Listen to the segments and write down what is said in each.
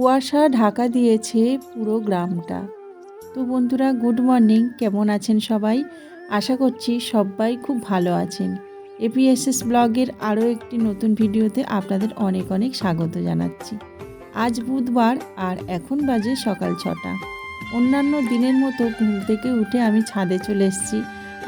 কুয়াশা ঢাকা দিয়েছে পুরো গ্রামটা। তো বন্ধুরা, গুড মর্নিং। কেমন আছেন সবাই? আশা করছি সবাই খুব ভালো আছেন। এপিএসএস ব্লগের আরও একটি নতুন ভিডিওতে আপনাদের অনেক অনেক স্বাগত জানাচ্ছি। আজ বুধবার আর এখন বাজে সকাল ছটা। অন্যান্য দিনের মতো ঘুম থেকে উঠে আমি ছাদে চলে এসেছি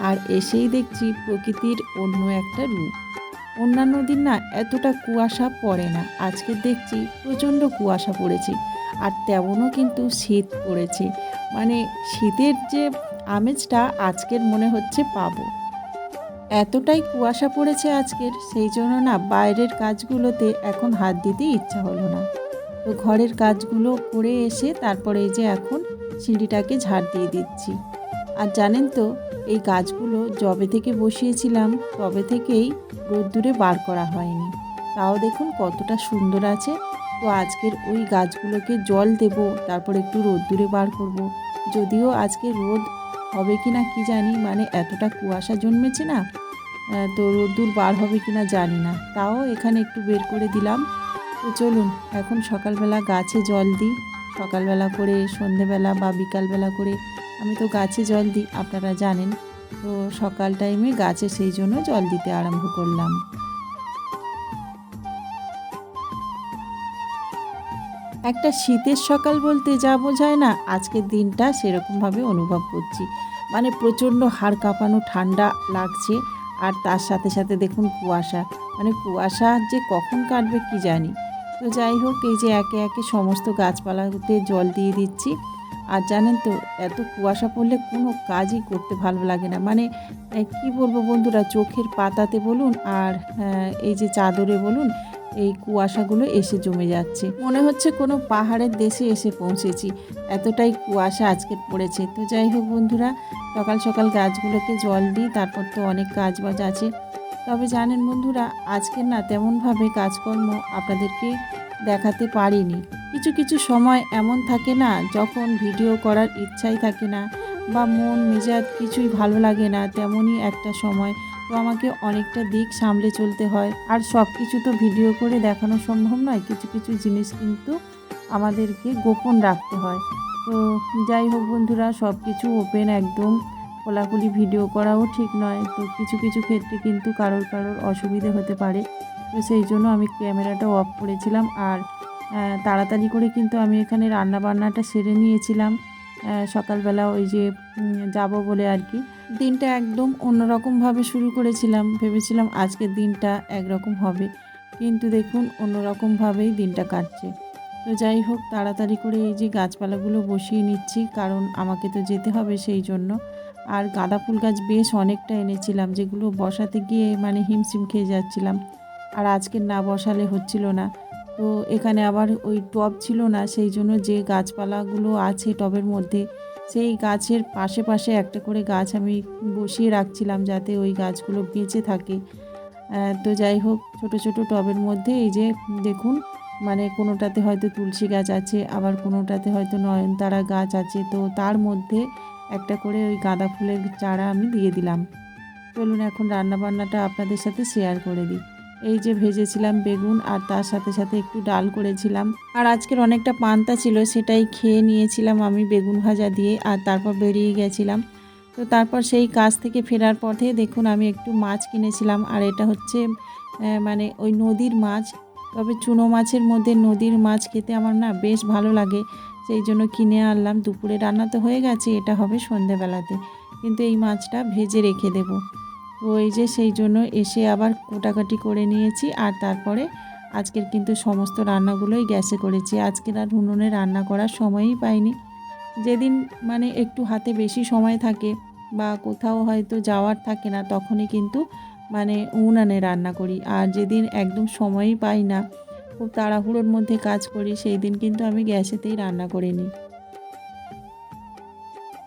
আর এসেই দেখছি প্রকৃতির অন্য একটা রূপ। অন্যান্য দিন না এতটা কুয়াশা পড়ে না। আজকে দেখছি প্রচণ্ড কুয়াশা পড়েছে আর তেমনও কিন্তু শীত পড়েছে। মানে শীতের যে আমেজটা আজকের মনে হচ্ছে পাবো। এতটাই কুয়াশা পড়েছে আজকের, সেই জন্য না বাইরের কাজগুলোতে এখন হাত দিতে ইচ্ছা হলো না। তো ঘরের কাজগুলো করে এসে তারপরে এই যে এখন সিঁড়িটাকে ঝাড় দিয়ে দিচ্ছি। আর জানেন তো, এই গাছগুলো জবে থেকে বসিয়েছিলাম, তবে থেকেই রোদ্দুরে বার করা হয়নি। তাও দেখুন কতটা সুন্দর আছে। তো আজকের ওই গাছগুলোকে জল দেব, তারপর একটু রোদ্দুরে বার করব। যদিও আজকে রোদ হবে কি না কী জানি মানে এতটা কুয়াশা জন্মেছে না তো রোদ্দুর বার হবে কি না জানি না। তাও এখানে একটু বের করে দিলাম। তো চলুন, এখন সকালবেলা গাছে জল দিই। সকালবেলা করে, সন্ধেবেলা বা বিকালবেলা করে আমি তো গাছে জল দিই, আপনারা জানেন। তো সকাল টাইমে গাছে সেই জন্য জল দিতে আরম্ভ করলাম। একটা শীতের সকাল বলতে যা বোঝায় না, আজকের দিনটা সেরকমভাবে অনুভব করছি। মানে প্রচণ্ড হাড় কাঁপানো ঠান্ডা লাগছে, আর তার সাথে সাথে দেখুন কুয়াশা। মানে কুয়াশা যে কখন কাটবে কি জানি। তো যাই হোক, এই যে একে একে সমস্ত গাছপালাতে জল দিয়ে দিচ্ছি। আর জানেন তো, এত কুয়াশা পড়লে কোনো কাজই করতে ভালো লাগে না। মানে কি বলব বন্ধুরা, চোখের পাতাতে বলুন আর এই যে চাদরে বলুন, এই কুয়াশাগুলো এসে জমে যাচ্ছে। মনে হচ্ছে কোনো পাহাড়ের দেশে এসে পৌঁছেছি। এতটাই কুয়াশা আজকে পড়েছে। তো যাই হোক বন্ধুরা, সকাল সকাল গাছগুলোকে জল দিই, তারপর তো অনেক কাজ বাজ আছে। তবে জানেন বন্ধুরা, আজকের না তেমনভাবে কাজকর্ম আপনাদেরকে দেখাতে পারিনি। কিছু কিছু সময় এমন থাকে না, যখন ভিডিও করার ইচ্ছাই থাকে না বা মন মেজাজ কিছুই ভালো লাগে না, তেমনই একটা সময়। তো আমাকে অনেকটা দিক সামলে চলতে হয়। আর সব কিছু তো ভিডিও করে দেখানো সম্ভব নয়, কিছু কিছু জিনিস কিন্তু আমাদেরকে গোপন রাখতে হয়। তো যাই হোক বন্ধুরা সব কিছু ওপেন একদম। খোলাখুলি ভিডিও করাও ঠিক নয়। তো কিছু কিছু ক্ষেত্রে কিন্তু কারোর কারোর অসুবিধে হতে পারে। তো সেই জন্য আমি ক্যামেরাটা অফ করেছিলাম। আর তাড়াতাড়ি করে কিন্তু আমি এখানে রান্না বান্নাটা সেরে নিয়েছিলাম। সকালবেলা ওই যে যাব বলে আর কি। দিনটা একদম অন্যরকমভাবে শুরু করেছিলাম। ভেবেছিলাম আজকের দিনটা একরকম হবে। কিন্তু দেখুন, অন্যরকমভাবেই দিনটা কাটছে। তো যাই হোক, তাড়াতাড়ি করে এই যে গাছপালাগুলো বসিয়ে নিচ্ছি, কারণ আমাকে তো যেতে হবে সেই জন্য। আর গাঁদা ফুল গাছ বেশ অনেকটা এনেছিলাম, যেগুলো বসাতে গিয়ে মানে হিমশিম খেয়ে যাচ্ছিলাম। আর আজকে না বসালে হচ্ছিল না। তো এখানে আবার ওই টব ছিল না, সেই জন্য যে গাছপালাগুলো আছে টবের মধ্যে, সেই গাছের পাশে পাশে একটা করে গাছ আমি বসিয়ে রাখছিলাম যাতে ওই গাছগুলো বেঁচে থাকে। তো যাই হোক, ছোট ছোট টবের মধ্যে এই যে দেখুন মানে কোনোটাতে হয়তো তুলসী গাছ আছে, আবার কোনোটাতে হয়তো নয়নতারা গাছ আছে, তো তার মধ্যে একটা করে ওই গাঁদা ফুলের চারা আমি দিয়ে দিলাম। চলুন এখন রান্নাবান্নাটা আপনাদের সাথে শেয়ার করে দিই। এই যে ভেজেছিলাম বেগুন আর তার সাথে সাথে একটু ডাল করেছিলাম। আর আজকের অনেকটা পান্তা ছিল, সেটাই খেয়ে নিয়েছিলাম আমি বেগুন ভাজা দিয়ে আর তারপর বেরিয়ে গেছিলাম। তো তারপর সেই কাজ থেকে ফেরার পথে দেখুন আমি একটু মাছ কিনেছিলাম আর এটা হচ্ছে মানে ওই নদীর মাছ। তবে চুনো মাছের মধ্যে নদীর মাছ খেতে আমার না বেশ ভালো লাগে, সেই জন্য কিনে আনলাম। দুপুরে রান্না তো হয়ে গেছে, এটা হবে সন্ধেবেলাতে। কিন্তু এই মাছটা ভেজে রেখে দেবো। এই যে সেই জন্য এসে আবার কোটাকাটি করে নিয়েছি আর তারপরে আজকের কিন্তু সমস্ত রান্নাগুলোই গ্যাসে করেছি। আজকের আর উনুনে রান্না করার সময়ই পাইনি। যেদিন মানে একটু হাতে বেশি সময় থাকে বা কোথাও হয়তো যাওয়ার থাকে না, তখনই কিন্তু মানে উনানে রান্না করি। আর যেদিন একদম সময়ই পাই না, খুব তাড়াহুড়োর মধ্যে কাজ করি, সেই দিন কিন্তু আমি গ্যাসেতেই রান্না করে নিই।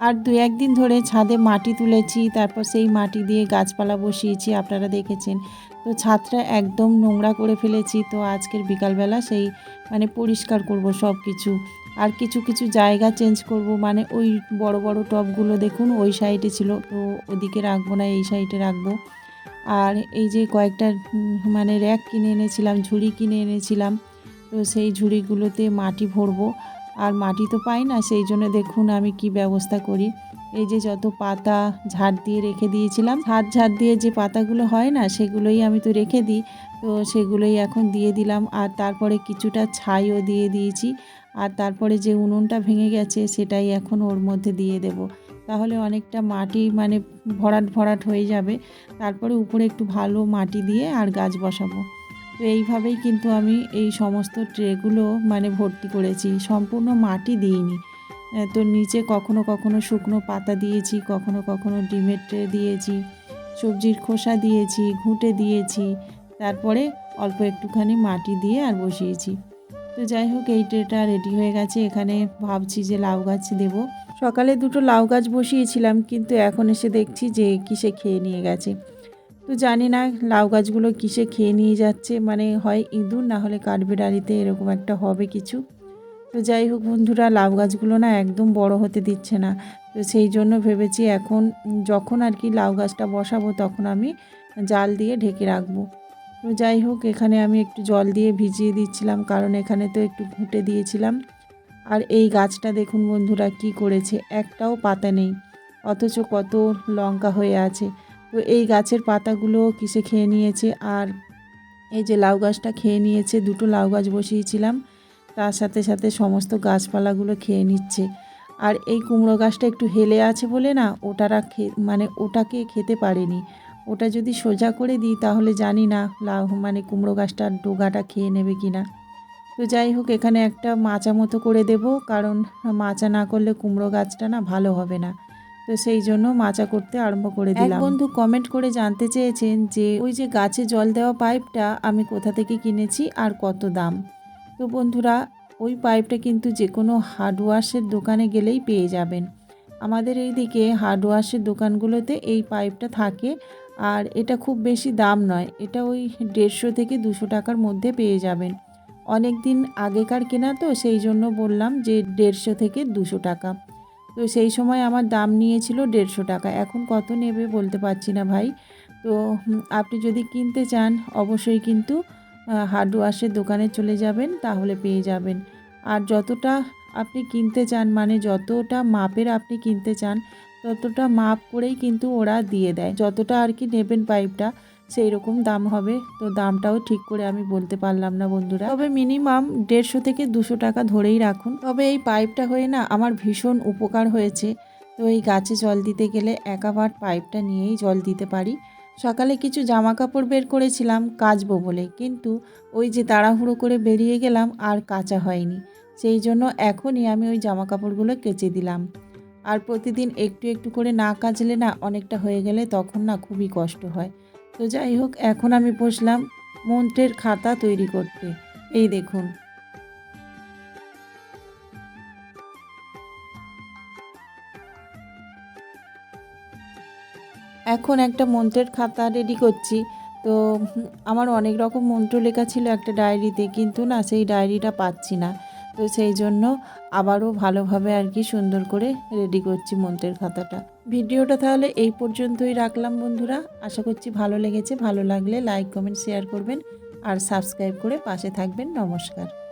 আর দু একদিন ধরে ছাদে মাটি তুলেছি, তারপর সেই মাটি দিয়ে গাছপালা বসিয়েছি, আপনারা দেখেছেন। তো ছাদটা একদম নোংরা করে ফেলেছি, তো আজকের বিকালবেলা সেই মানে পরিষ্কার করব সব কিছু আর কিছু কিছু জায়গা চেঞ্জ করব মানে ওই বড় বড় টবগুলো দেখুন, ওই সাইডে ছিল, তো ওদিকে রাখব না, এই সাইডে রাখব। আর এই যে কয়েকটা মানে র্যাক কিনে এনেছিলাম, ঝুড়ি কিনে এনেছিলাম তো তো সেই ঝুড়িগুলোতে মাটি ভরবো। আর মাটি তো পাই না, সেই জন্য দেখুন আমি কি ব্যবস্থা করি। এই যে যত পাতা ঝাড় দিয়ে রেখে দিয়েছিলাম, ঝাড় ঝাড় দিয়ে যে পাতাগুলো হয় না, সেগুলোই আমি তো রেখে দিই। তো সেগুলোই এখন দিয়ে দিলাম, আর তারপরে কিছুটা ছাইও দিয়ে দিয়েছি। আর তারপরে যে উনুনটা ভেঙে গেছে, সেটাই এখন ওর মধ্যে দিয়ে দেব। তাহলে অনেকটা মাটি মানে ভরাট ভরাট হয়ে যাবে। তারপরে উপরে একটু ভালো মাটি দিয়ে আর গাছ বসাবো। তো এইভাবেই কিন্তু আমি এই সমস্ত ট্রেগুলো মানে ভর্তি করেছি। সম্পূর্ণ মাটি দিইনি। তো নিচে কখনো কখনো শুকনো পাতা দিয়েছি, কখনো কখনো ডিমের ট্রে দিয়েছি, সবজির খোসা দিয়েছি, ঘুঁটে দিয়েছি, তারপরে অল্প একটুখানি মাটি দিয়ে আর বসিয়েছি। তো যাই হোক, এই ট্রেটা রেডি হয়ে গেছে। এখানে ভাবছি যে লাউ গাছ দেবো। সকালে দুটো লাউ গাছ বসিয়েছিলাম, কিন্তু এখন এসে দেখছি যে কিসে খেয়ে নিয়ে গেছে। তো জানি না লাউ গাছগুলো কিসে খেয়ে নিয়ে যাচ্ছে মানে হয় ইঁদুর না হলে কাঠবিড়ালিতে এরকম একটা হবে কিছু। তো যাই হোক বন্ধুরা, লাউ গাছগুলো না একদম বড় হতে দিচ্ছে না। তো সেই জন্য ভেবেছি এখন যখন আর কি লাউ গাছটা বসাবো তখন আমি জাল দিয়ে ঢেকে রাখব। তো যাই হোক, এখানে আমি একটু জল দিয়ে ভিজিয়ে দিচ্ছিলাম, কারণ এখানে তো একটু ঘুঁটে দিয়েছিলাম। আর এই গাছটা দেখুন বন্ধুরা কি করেছে, একটাও পাতা নেই, অথচ কত লঙ্কা হয়ে আছে। তো এই গাছের পাতাগুলো কিসে খেয়ে নিয়েছে? আর এই যে লাউ গাছটা খেয়ে নিয়েছে, দুটো লাউ গাছ বসিয়েছিলাম, তার সাথে সাথে সমস্ত গাছপালাগুলো খেয়ে নিচ্ছে। আর এই কুমড়ো গাছটা একটু হেলে আছে বলে না, ওটারা মানে ওটাকে খেতে পারেনি। ওটা যদি সোজা করে দিই তাহলে জানি না লাউ মানে কুমড়ো গাছটার ডোগাটা খেয়ে নেবে কি না তো যাই হোক, এখানে একটা মাচা মতো করে দেব, কারণ মাচা না করলে কুমড়ো গাছটা না ভালো হবে না। তো সেই জন্য মাচা করতে আরম্ভ করে দিলাম। বন্ধু কমেন্ট করে জানতে চেয়েছেন যে ওই যে গাছে জল দেওয়া পাইপটা আমি কোথা থেকে কিনেছি আর কত দাম? তো বন্ধুরা ওই পাইপটা কিন্তু যে কোনো হার্ডওয়ার্সের দোকানে গেলেই পেয়ে যাবেন। আমাদের এই দিকে হার্ডওয়ার্সের দোকানগুলোতে এই পাইপটা থাকে আর এটা খুব বেশি দাম নয় এটা ওই দেড়শো থেকে দুশো টাকার মধ্যে পেয়ে যাবেন। অনেক দিন আগেকার কেনা তো সেই জন্য বললাম যে দেড়শো থেকে দুশো টাকা। তো সেই সময় আমার দাম নিয়েছিল দেড়শো টাকা। এখন কত নেবে বলতে পারছি না ভাই। তো আপনি যদি কিনতে চান, অবশ্যই কিন্তু হার্ডওয়াশের দোকানে চলে যাবেন, তাহলে পেয়ে যাবেন। আর যতটা আপনি কিনতে চান মানে যতটা মাপের আপনি কিনতে চান, ততটা মাপ করেই কিন্তু ওরা দিয়ে দেয়। যতটা আর কি নেবেন পাইপটা সেই রকম দাম হবে। তো দামটাও ঠিক করে আমি বলতে পারলাম না বন্ধুরা। তবে মিনিমাম দেড়শো থেকে দুশো টাকা ধরেই রাখুন। তবে এই পাইপটা হয়ে না আমার ভীষণ উপকার হয়েছে। তো এই গাছে জল দিতে গেলে একাবার পাইপটা নিয়েই জল দিতে পারি। সকালে কিছু জামা কাপড় বের করেছিলাম কাচবো বলে। কিন্তু ওই যে তাড়াহুড়ো করে বেরিয়ে গেলাম আর কাচা হয়নি। সেই জন্য এখনই আমি ওই জামা কাপড়গুলো কেচে দিলাম। আর প্রতিদিন একটু একটু করে না কাচলে না অনেকটা হয়ে গেলে তখন না খুবই কষ্ট হয়। তো যাই হোক, এখন আমি বসলাম মন্ত্রের খাতা তৈরি করতে। এই দেখুন। এখন একটা মন্ত্রের খাতা রেডি করছি। তো আমার অনেক রকম মন্ত্র লেখা ছিল একটা ডায়েরিতে কিন্তু না সেই ডায়েরিটা পাচ্ছি না। তো সেই জন্য আবারও ভালোভাবে আর কি সুন্দর করে রেডি করছি মন্ত্রের খাতাটা। ভিডিওটা তাহলে এই পর্যন্তই রাখলাম বন্ধুরা। আশা করছি ভালো লেগেছে। ভালো লাগলে লাইক কমেন্ট শেয়ার করবেন। আর সাবস্ক্রাইব করে পাশে থাকবেন। নমস্কার।